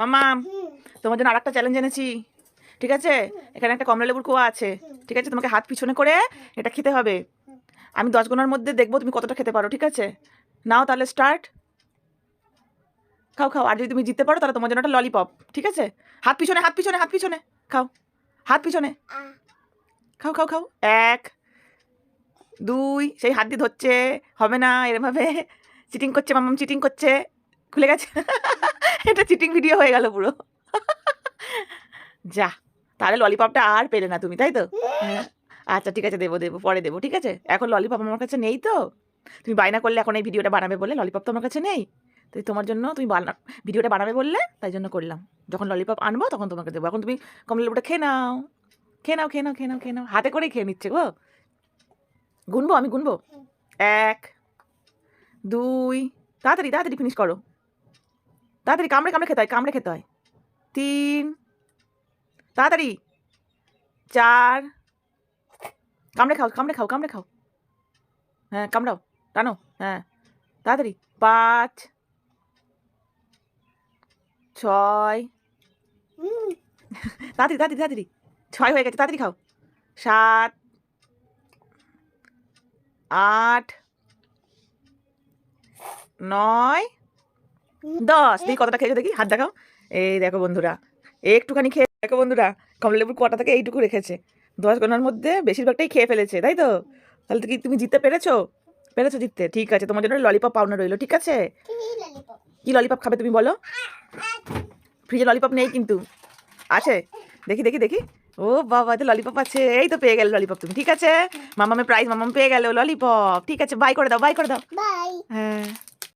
মাম্মা তোমার জন্য আরেকটা চ্যালেঞ্জ এনেছি। ঠিক আছে? এখানে একটা কমলা লেবুর কোয়া আছে। ঠিক আছে? তোমাকে হাত পিছনে করে এটা খেতে হবে। আমি দশ গুণার মধ্যে দেখব তুমি কতটা খেতে পারো, ঠিক আছে? নাও তাহলে স্টার্ট খাও খাও। আর যদি তুমি জিততে পারো, তাহলে তোমার জন্য একটা ললিপপ ঠিক আছে? হাত পিছনে হাত পিছনে হাত পিছনে। খাও। হাত পিছনে। খাও খাও খাও। এক, দুই, সেই হাত দিয়ে ধরছে। হবে না, এরমভাবে। চিটিং করছে, মামাম, চিটিং করছে। খুলে গেছে। এটা চিটিং ভিডিও হয়ে গেল পুরো। যা, তাহলে ললিপপটা আর পেলে না তুমি, তাই তো? আচ্ছা ঠিক আছে, দেবো দেবো, পরে দেবো, ঠিক আছে? এখন ললিপপ আমার কাছে নেই তো? তুমি বায়না করলে এখন এই ভিডিওটা বানাবে বলে ললিপপ তো আমার কাছে নেই? তো তোমার জন্য তুমি বানা ভিডিওটা বানাবে বললে, তাই জন্য করলাম। যখন ললিপপ আনব, তখন তোমাকে দেবো। এখন তুমি কমলা লেবুটা খেয়ে নাও। খেয়ে নাও খেয়ে নাও খেয়ে নাও খেয়ে নাও। হাতে করেই খেয়ে নিচ্ছে গো। গুনবো, আমি গুনবো? এক, দুই, তাড়াতাড়ি তাড়াতাড়ি ফিনিশ করো। তাড়াতাড়ি কামড়ে কামড়ে খেতে হয়, কামড়ে খেতে হয়। তিন, তাড়াতাড়ি। চার, কামড়ে খাও কামড়ে খাও কামড়ে খাও। হ্যাঁ কামড়াও, টানো হ্যাঁ। তাড়াতাড়ি, পাঁচ, ছয়, তাড়াতাড়ি তাড়াতাড়ি তাড়াতাড়ি। ছয় হয়ে গেছে, তাড়াতাড়ি খাও। সাত, আট, নয় দশ। দেখি কতটা খেয়েছো দেখি? হাত দেখাও। এই দেখো বন্ধুরা একটুখানি খেয়ে দেখো বন্ধুরা কমলালেবুর কটা থেকে এইটুকু রেখেছে। দশ গণার মধ্যে বেশিরভাগটাই খেয়ে ফেলেছে তাই তো? তাহলে কি তুমি জিততে পেরেছ? পেরেছ জিততে ঠিক আছে। তোমার জন্য ললিপপ পাওনা রইল ঠিক আছে? কি ললিপপ খাবে তুমি বলো? ফ্রিজে ললিপপ নেই কিন্তু। আছে? দেখি দেখি দেখি। ও বাবা তো ললিপপ আছে। এই তো পেয়ে গেল ললিপপ তুমি ঠিক আছে? মামামে প্রাইজ মামাম পেয়ে গেল ললিপপ ঠিক আছে বাই করে দাও বাই করে দাও। বাই হ্যাঁ।